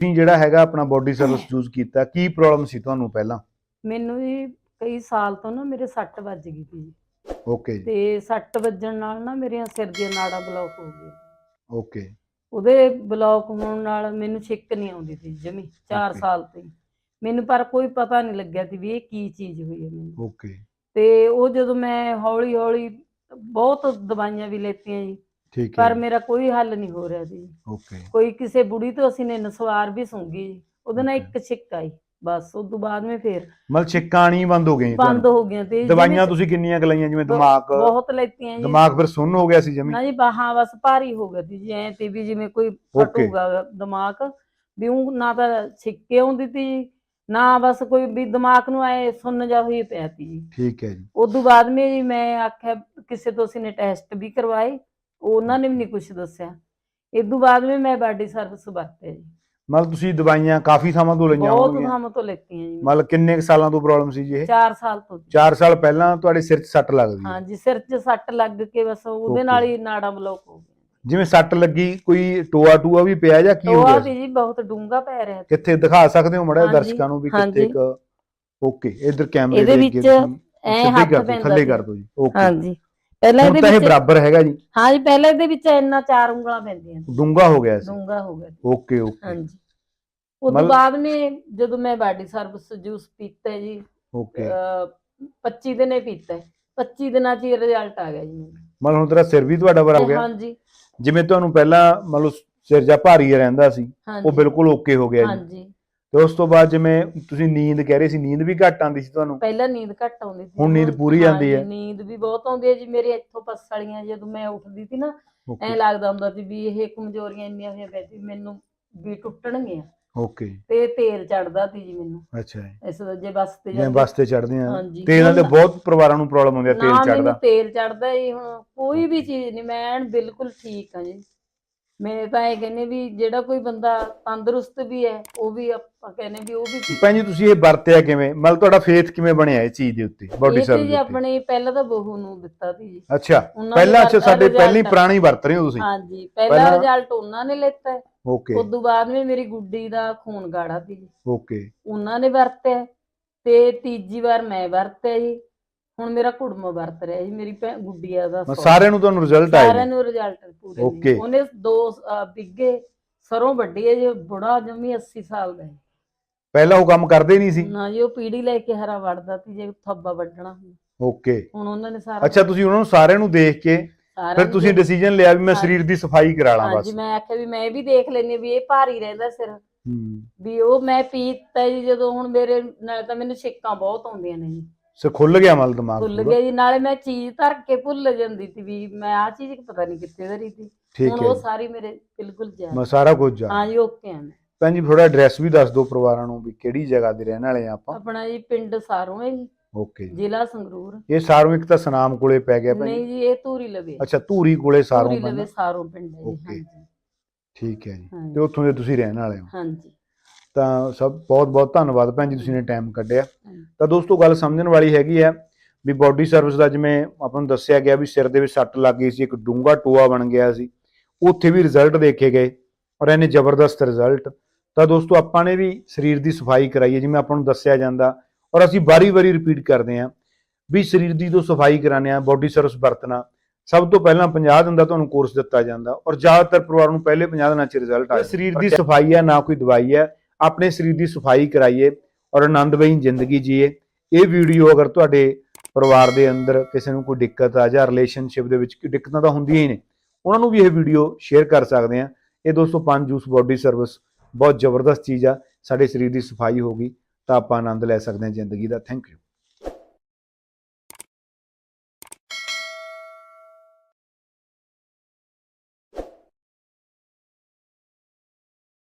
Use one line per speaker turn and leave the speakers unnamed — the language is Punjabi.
ਤੁਸੀਂ ਜਿਹੜਾ ਹੈਗਾ ਆਪਣਾ ਬੋਡੀ ਸਰਵਿਸ ਯੂਜ਼ ਕੀਤਾ ਕੀ ਪ੍ਰੋਬਲਮ ਸੀ ਤੁਹਾਨੂੰ ਪਹਿਲਾਂ?
ਮੈਨੂੰ ਜੀ ਕਈ ਸਾਲ ਤੋਂ ਨਾ ਮੇਰੇ ਸੱਟ ਵੱਜ ਗਈ ਸੀ।
ਓਕੇ ਜੀ।
ਤੇ ਸੱਟ ਵੱਜਣ ਨਾਲ ਨਾ ਮੇਰੀਆਂ ਸਿਰ ਦੀਆਂ ਨਾੜਾਂ ਬਲੌਕ ਹੋ ਗਈਆਂ।
ਓਕੇ
ਉਹਦੇ ਬਲੌਕ ਹੋਣ ਨਾਲ ਮੈਨੂੰ ਛਿੱਕ ਨਹੀਂ ਆਉਂਦੀ ਸੀ ਜਮੀ 4
Okay.
ਸਾਲ ਤੋਂ ਹੀ। ਮੈਨੂੰ ਪਰ ਕੋਈ ਪਤਾ ਨਹੀਂ ਲੱਗਿਆ ਸੀ ਵੀ ਇਹ ਕੀ ਚੀਜ਼ ਹੋਈ ਹੈ ਮੈਨੂੰ।
ਓਕੇ
ਤੇ ਉਹ ਜਦੋਂ ਮੈਂ ਹੌਲੀ ਹੌਲੀ ਬਹੁਤ ਦਵਾਈਆਂ ਵੀ ਲੈਤੀਆਂ ਜੀ।
ਠੀਕ ਹੈ
ਪਰ ਮੇਰਾ ਕੋਈ ਹੱਲ ਨਹੀਂ ਹੋ ਰਿਹਾ ਸੀ
ਓਕੇ।
ਕੋਈ ਕਿਸੇ ਬੁੜੀ ਤੋਂ ਅਸੀਂ ਨੇ ਨਸਵਾਰ ਵੀ ਸੁੰਗੀ ਜੀ ਉਹਦੇ ਨਾਲ. ਇੱਕ ਛਿੱਕ ਆਈ ਬਸ ਉਸ ਤੋਂ ਬਾਅਦ ਮੈਂ ਫੇਰ
ਮਤਲਬ ਛਿੱਕਾਂ ਆਣੀ ਬੰਦ ਹੋ ਗਈਆਂ
ਬੰਦ? ਹੋ ਗਿਆ ਤੇ
ਦਵਾਈਆਂ ਤੁਸੀਂ ਕਿੰਨੀਆਂ ਕੁ ਲਈਆਂ ਜਿਵੇਂ ਦਿਮਾਗ
ਬਹੁਤ ਲੈਤੀਆਂ ਜੀ।
ਦਿਮਾਗ ਫਿਰ ਸੁੰਨ ਹੋ ਗਿਆ ਸੀ ਜਮੀ।
ਨਾ ਜੀ ਬਾਹਾਂ ਬਸ ਭਾਰੀ ਹੋ ਗਈ ਜੀ ਐ ਤੇ ਵੀ ਜਿਵੇਂ ਕੋਈ ਫਟੂਗਾ ਦਿਮਾਗ ਵੀ ਉਹ ਨਾ ਤਾਂ ਛਿੱਕੇ ਆਉਂਦੀ ਤੀ ਨਾ ਬਸ ਕੋਈ ਵੀ ਦਿਮਾਗ ਨੂੰ ਐ ਸੁੰਨ ਜਾ ਹੋਈ ਪਿਆ ਤੀ ਜੀ।
ਠੀਕ ਹੈ ਜੀ।
ਉਦੋਂ ਬਾਅਦ ਮੈਂ ਜੀ ਮੈਂ ਆਖਿਆ ਕਿਸੇ ਤੋਂ ਅਸੀਂ ਨੇ ਟੈਸਟ ਵੀ ਕਰਵਾਏ ਉਹਨਾਂ ਨੇ ਵੀ ਨਹੀਂ ਕੁਝ ਦੱਸਿਆ ਇਦੋਂ ਬਾਅਦ ਵਿੱਚ ਮੈਂ ਬਾਡੀ ਸਰਵਿਸ ਵਰਤਿਆ ਜੀ
ਮਤਲਬ ਤੁਸੀਂ ਦਵਾਈਆਂ ਕਾਫੀ ਥਾਵਾਂ ਤੋਂ ਲਈਆਂ
ਬਹੁਤ
ਹੋਣਗੀਆਂ
ਥਾਵਾਂ ਤੋਂ ਲੈਤੀਆਂ ਜੀ
ਮਤਲਬ ਕਿੰਨੇ ਕੁ ਸਾਲਾਂ ਤੋਂ ਪ੍ਰੋਬਲਮ ਸੀ ਜੀ ਇਹ
4 ਸਾਲ ਤੋਂ ਜੀ।
4 ਸਾਲ ਪਹਿਲਾਂ ਤੁਹਾਡੇ ਸਿਰ 'ਚ ਸੱਟ ਲੱਗਦੀ ਹੈ
ਹਾਂਜੀ ਸਿਰ 'ਚ ਸੱਟ ਲੱਗ ਕੇ ਬਸ ਉਹਦੇ. ਨਾਲ ਹੀ ਨਾੜਾ ਬਲੌਕ ਹੋ ਗਿਆ
ਜਿਵੇਂ ਸੱਟ ਲੱਗੀ ਕੋਈ ਟੋਆ ਟੂਆ ਵੀ ਪਿਆ ਜਾਂ ਕੀ ਹੋ
ਟੋਆ
ਗਿਆ
ਵੀ
ਸੀ?
ਜੀ ਬਹੁਤ ਡੂੰਘਾ ਪੈ ਰਿਹਾ ਸੀ।
ਕਿੱਥੇ ਦਿਖਾ ਸਕਦੇ ਹੋ ਮੜਾ
ਹਾਂਜੀ,
ਦਰਸ਼ਕਾਂ ਨੂੰ ਵੀ ਕਿੱਥੇ। ਇੱਕ ਓਕੇ ਇਧਰ ਕੈਮਰੇ
ਇਹਦੇ
ਦੇ
ਵਿੱਚ ਐ ਹੱਥ ਪੈਂਦਾ
ਥੱਲੇ
ਸੀ।
ਕਰ ਦਿਓ ਜੀ ਓਕੇ
ਹਾਂਜੀ ਪਹਿਲਾਂ
ਹੁਣ
ਇਹਦੇ
ਤਾਂ ਇਹ
ਵਿੱਚ
ਬਰਾਬਰ ਹੈਗਾ ਜੀ।
ਹਾਂਜੀ ਪਹਿਲਾਂ ਇਹਦੇ ਵਿੱਚ ਇੰਨਾ ਚਾਰ ਉਂਗਲਾਂ ਪੈਂਦੀਆਂ ਸੀ।
ਡੂੰਗਾ ਹੋ ਗਿਆ ਸੀ।
ਡੂੰਘਾ ਹੋ ਗਿਆ ਸੀ।
Okay okay.
ਹਾਂਜੀ। ਉਸ ਤੋਂ
ਮਤਲਬ-
ਬਾਅਦ ਮੈਂ ਜਦੋਂ ਮੈਂ ਬਾਡੀ ਸਰਵਿਸ ਜੂਸ ਪੀਤਾ ਹੈ ਜੀ
ਓਕੇ।
ਅਹ 25 ਦਿਨੇ ਪੀਤਾ। ਹੈ 25 ਦਿਨਾਂ ਚ ਹੀ ਰਿਜ਼ਲਟ ਆ ਗਿਆ ਜੀ ਮੈਨੂੰ।
ਮਤਲਬ ਹੁਣ ਤੇਰਾ ਸਿਰ ਵੀ ਤੁਹਾਡਾ ਬਰਾ ਹੋ ਗਿਆ।
ਹਾਂਜੀ।
ਜਿਵੇਂ ਤੁਹਾਨੂੰ ਪਹਿਲਾਂ ਮਤਲਬ ਸਿਰ ਜਾਂ ਭਾਰੀ ਰਹਿੰਦਾ ਸੀ ਉਹ
ਹਾਂਜੀ।
ਬਿਲਕੁਲ ਓਕੇ ਹੋ ਗਿਆ ਜੀ।
ਹਾਂਜੀ।
ਤੇ ਉਸ ਤੋਂ ਬਾਅਦ ਜਿਵੇਂ ਤੁਸੀਂ ਨੀਂਦ ਕਹਿ ਰਹੇ ਸੀ ਨੀਂਦ ਵੀ ਘੱਟ ਆਉਂਦੀ ਸੀ ਤੁਹਾਨੂੰ?
ਪਹਿਲਾਂ ਨੀਂਦ ਘੱਟ ਆਉਂਦੀ ਸੀ।
ਹੁਣ ਨੀਂਦ ਪੂਰੀ ਆਉਂਦੀ ਹੈ?
ਨੀਂਦ ਵੀ ਬਹੁਤ ਆਉਂਦੀ ਹੈ ਜੀ ਮੇਰੇ ਇੱਥੋਂ ਪੱਸ ਵਾਲੀਆਂ ਜਦੋਂ ਮੈਂ ਉੱਠਦੀ ਸੀ ਨਾ ਐ ਲੱਗਦਾ ਹੁੰਦਾ ਸੀ ਵੀ ਇਹ ਕਮਜ਼ੋਰੀਆਂ ਇੰਨੀਆਂ ਹੋਈਆਂ ਪੈ ਸੀ ਮੈਨੂੰ ਵੀ ਟੁੱਟਣਗੀਆਂ।
ਓਕੇ।
ਤੇ ਤੇਲ ਚੜਦਾ ਸੀ ਜੀ ਮੈਨੂੰ।
ਅੱਛਾ
ਇਸ ਜੇ ਬੱਸ ਤੇ ਜਾਂਦੀ-
ਬੱਸ ਤੇ ਚੜਦੇ ਆ।
ਹਾਂਜੀ।
ਤੇ ਇਹਨਾਂ ਦੇ
ਹੁਣ-
ਬਹੁਤ ਪਰਿਵਾਰਾਂ ਨੂੰ ਪ੍ਰੋਬਲਮ ਹੁੰਦੀ ਆ ਤੇਲ ਚੜਦਾ
ਤੇਲ ਚੜਦਾ ਜੀ ਹੁਣ ਕੋਈ ਵੀ ਚੀਜ਼ ਨਹੀਂ ਮੈਂ ਬਿਲਕੁਲ ਠੀਕ ਹਾਂ ਜੀ। ਮੈਂ ਤਾਂ ਇਹ ਕਹਿੰਦੇ ਵੀ ਜਿਹੜਾ ਕੋਈ ਬੰਦਾ ਤੰਦਰੁਸਤ ਵੀ ਹੈ ਉਹ ਵੀ ਆਪਾਂ ਕਹਿੰਦੇ ਵੀ ਉਹ ਵੀ
ਭੈਣ ਜੀ ਤੁਸੀਂ ਇਹ ਵਰਤਿਆ ਕਿਵੇਂ? ਮਤਲਬ ਤੁਹਾਡਾ ਫੇਥ ਕਿਵੇਂ ਬਣਿਆ ਇਹ ਚੀਜ਼ ਦੇ ਉੱਤੇ ਬੋਡੀ
ਇਹ ਜੀ ਆਪਣੇ ਪਹਿਲਾਂ ਤਾਂ ਬਹੂ ਨੂੰ ਦਿੱਤਾ ਸੀ ਜੀ।
ਅੱਛਾ
ਉਹਨਾਂ
ਪਹਿਲਾਂ ਅੱਛਾ ਸਾਡੇ ਪਹਿਲੀ ਪੁਰਾਣੀ ਵਰਤ ਰਹੇ ਹੋ ਤੁਸੀਂ?
ਹਾਂਜੀ ਪਹਿਲਾ
ਪਹਿਲਾਂ-
ਰਿਜ਼ਲਟ ਉਹਨਾਂ ਨੇ ਲਿੱਤਾ। ਹੈ
ਓਕੇ
ਉਸ ਤੋਂ ਬਾਅਦ ਵਿੱਚ ਮੇਰੀ ਗੁੱਡੀ ਦਾ ਖੂਨ ਗਾੜਾ ਸੀ ਜੀ।
ਓਕੇ
ਉਹਨਾਂ ਨੇ ਵਰਤਿਆ ਤੇ ਤੀਜੀ ਵਾਰ ਮੈਂ ਵਰਤਿਆ ਜੀ। ਹੁਣ ਮੇਰਾ ਕੁੜਮ ਵਰਤ ਰਿਹਾ ਜੀ ਮੇਰੀ ਭੈ- ਗੁੱਡੀਆ ਦਾ ਸਹੁਰਾ।
ਸਾਰਿਆਂ ਨੂੰ ਤੁਹਾਨੂੰ ਰਿਜ਼ਲਟ ਆਏ
ਸਾਰਿਆਂ
ਨੇ।
ਰਿਜ਼ਲਟ ਪੂਰੇ
Okay.
ਉਹਨੇ ਦੋ ਅਹ, ਬਿੱਗੇ ਸਰੋਂ ਵੱਡੀ ਹੈ ਜੀ ਬੁੜਾ ਜਮੀ 80 ਸਾਲ ਦਾ ਹੈ
ਪਹਿਲਾਂ ਉਹ ਕੰਮ ਕਰਦੇ ਨਹੀਂ ਸੀ
ਨਾ ਜੀ ਉਹ ਪੀੜੀ ਲੈ ਕੇ ਹਰਾ ਵੜਦਾ ਸੀ ਜੇ ਥੱਬਾ ਵੱਢਣਾ।
ਓਕੇ
ਹੁਣ ਉਹਨਾਂ ਨੇ ਸਾਰਾ
ਅੱਛਾ ਤੁਸੀਂ ਉਹਨਾਂ ਨੂੰ ਸਾਰਿਆਂ ਨੂੰ ਦੇਖ ਕੇ
ਸਾਰਿਆਂ
ਫਿਰ
ਨੂੰ
ਤੁਸੀਂ
ਦੇਖ-
ਡਿਸੀਜਨ ਲਿਆ ਵੀ ਮੈਂ। ਸਰੀਰ ਦੀ ਸਫ਼ਾਈ ਕਰਾ ਲਾਂ ਬਸ
ਹਾਂਜੀ ਮੈਂ ਆਖਿਆ ਵੀ ਮੈਂ ਵੀ ਦੇਖ ਲੈਣੀ ਵੀ ਇਹ ਭਾਰੀ ਰਹਿੰਦਾ ਸਿਰ
ਹੂੰ
ਵੀ ਉਹ ਮੈਂ ਪੀਤਾ ਜੀ ਜਦੋਂ ਹੁਣ ਮੇਰੇ ਨਾਲ ਤਾਂ ਮੈਨੂੰ ਛਿੱਕਾਂ ਬਹੁਤ ਆਉਂਦੀਆਂ ਨੇ ਜੀ
ਸੋ ਖੁੱਲ ਗਿਆ ਮਲ ਦਿਮਾਗ
ਭੁੱਲ। ਗਿਆ ਜੀ ਨਾਲੇ ਮੈਂ ਚੀਜ਼ ਧਰ ਕੇ ਭੁੱਲ ਜਾਂਦੀ ਸੀ ਵੀ ਮੈਂ ਆ ਚੀਜ਼ ਪਤਾ ਨਹੀਂ ਕਿੱਥੇ ਧਰੀ ਸੀ।
ਠੀਕ
ਹੁਣ
ਹੈ।
ਉਹ ਸਾਰੀ ਮੇਰੇ ਬਿਲਕੁਲ ਜਾ
ਮੈਂ ਸਾਰਾ ਕੁਝ ਜਾਣ
ਹਾਂ ਜੀ ਓਕੇ ਆ ਮੈਂ।
ਭੈਣ ਜੀ ਥੋੜਾ ਐਡਰੈਸ ਵੀ ਦੱਸ ਦਿਓ ਪਰਿਵਾਰਾਂ ਨੂੰ ਵੀ ਕਿਹੜੀ ਜਗ੍ਹਾ ਦੇ ਰਹਿਣ ਵਾਲੇ ਆ ਆਪਾਂ।
ਆਪਣਾ ਜੀ ਪਿੰਡ ਸਾਰੋਂ ਹੈ ਜੀ
ਓਕੇ ਜੀ।
ਜ਼ਿਲ੍ਹਾ ਸੰਗਰੂਰ।
ਇਹ ਸਾਰੋਂ ਇੱਕ ਤਾਂ ਸਨਾਮ ਕੋਲੇ ਪੈ ਗਿਆ ਭੈਣ
ਨਹੀਂ
ਜੀ।
ਜੀ ਇਹ ਧੂਰੀ ਲਵੇ।
ਅੱਛਾ ਧੂਰੀ ਕੋਲੇ ਸਾਰੋਂ ਪੈਂਦਾ।
ਪਿੰਡ ਹੈ ਜੀ
Okay.
ਹਾਂਜੀ।
ਠੀਕ ਹੈ ਜੀ। ਤੇ
ਹਾਂਜੀ
ਉੱਥੋਂ ਦੇ ਤੁਸੀਂ ਰਹਿਣ ਵਾਲੇ ਹੋ?
ਹਾਂਜੀ।
ਤਾਂ ਸਭ ਬਹੁਤ ਬਹੁਤ ਧੰਨਵਾਦ ਭੈਣ ਜੀ ਤੁਸੀਂ ਨੇ ਟਾਈਮ ਕੱਢਿਆ। ਤਾਂ ਦੋਸਤੋ ਗੱਲ ਸਮਝਣ ਵਾਲੀ ਹੈਗੀ ਹੈ ਵੀ ਬਾਡੀ ਸਰਵਿਸ ਦਾ ਜਿਵੇਂ ਆਪਾਂ ਨੂੰ ਦੱਸਿਆ ਗਿਆ ਵੀ ਸਿਰ ਦੇ ਵਿੱਚ ਸੱਟ ਲੱਗ ਗਈ ਸੀ ਇੱਕ ਡੂੰਗਾ ਟੋਆ ਬਣ ਗਿਆ ਸੀ ਉੱਥੇ ਵੀ ਰਿਜ਼ਲਟ ਦੇਖੇ ਗਏ ਔਰ ਇਹਨੇ ਜ਼ਬਰਦਸਤ ਰਿਜ਼ਲਟ ਤਾਂ ਦੋਸਤੋ ਆਪਾਂ ਨੇ ਵੀ ਸਰੀਰ ਦੀ ਸਫ਼ਾਈ ਕਰਾਈ ਹੈ ਜਿਵੇਂ ਆਪਾਂ ਨੂੰ ਦੱਸਿਆ ਜਾਂਦਾ ਔਰ ਅਸੀਂ ਵਾਰੀ-ਵਾਰੀ ਰਿਪੀਟ ਕਰਦੇ ਹਾਂ ਵੀ ਸਰੀਰ ਦੀ ਜੋ ਸਫ਼ਾਈ ਕਰਾਉਂਦੇ ਆ ਬਾਡੀ ਸਰਵਿਸ ਵਰਤਣਾ ਸਭ ਤੋਂ ਪਹਿਲਾਂ 50 ਦਿਨ ਦਾ ਤੁਹਾਨੂੰ ਕੋਰਸ ਦਿੱਤਾ ਜਾਂਦਾ ਔਰ ਜ਼ਿਆਦਾਤਰ ਪਰਿਵਾਰ ਨੂੰ ਪਹਿਲੇ 50 ਦਿਨਾਂ 'ਚ ਰਿਜ਼ਲਟ ਆਇਆ ਸਰੀਰ ਦੀ ਸਫ਼ਾਈ ਹੈ ਨਾ ਕੋਈ ਦਵਾਈ ਹੈ। ਆਪਣੇ ਸਰੀਰ ਦੀ ਸਫ਼ਾਈ ਕਰਾਈਏ ਔਰ ਆਨੰਦਮਈ ਜ਼ਿੰਦਗੀ ਜੀਏ। ਇਹ ਵੀਡੀਓ ਅਗਰ ਤੁਹਾਡੇ ਪਰਿਵਾਰ ਦੇ ਅੰਦਰ ਕਿਸੇ ਨੂੰ ਕੋਈ ਦਿੱਕਤ ਆ ਜਾਂ ਰਿਲੇਸ਼ਨਸ਼ਿਪ ਦੇ ਵਿੱਚ ਕੋਈ ਦਿੱਕਤਾਂ ਤਾਂ ਹੁੰਦੀਆਂ ਹੀ ਨੇ, ਉਹਨਾਂ ਨੂੰ ਵੀ ਇਹ ਵੀਡੀਓ ਸ਼ੇਅਰ ਕਰ ਸਕਦੇ ਆ ਇਹ ਦੋਸਤੋ ਪੰਜ ਜੂਸ ਬਾਡੀ ਸਰਵਿਸ ਬਹੁਤ ਜ਼ਬਰਦਸਤ ਚੀਜ਼ ਆ, ਸਾਡੇ ਸਰੀਰ ਦੀ ਸਫ਼ਾਈ ਹੋਗੀ ਤਾਂ ਆਪਾਂ ਆਨੰਦ ਲੈ ਸਕਦੇ ਹਾਂ ਜ਼ਿੰਦਗੀ ਦਾ। Thank you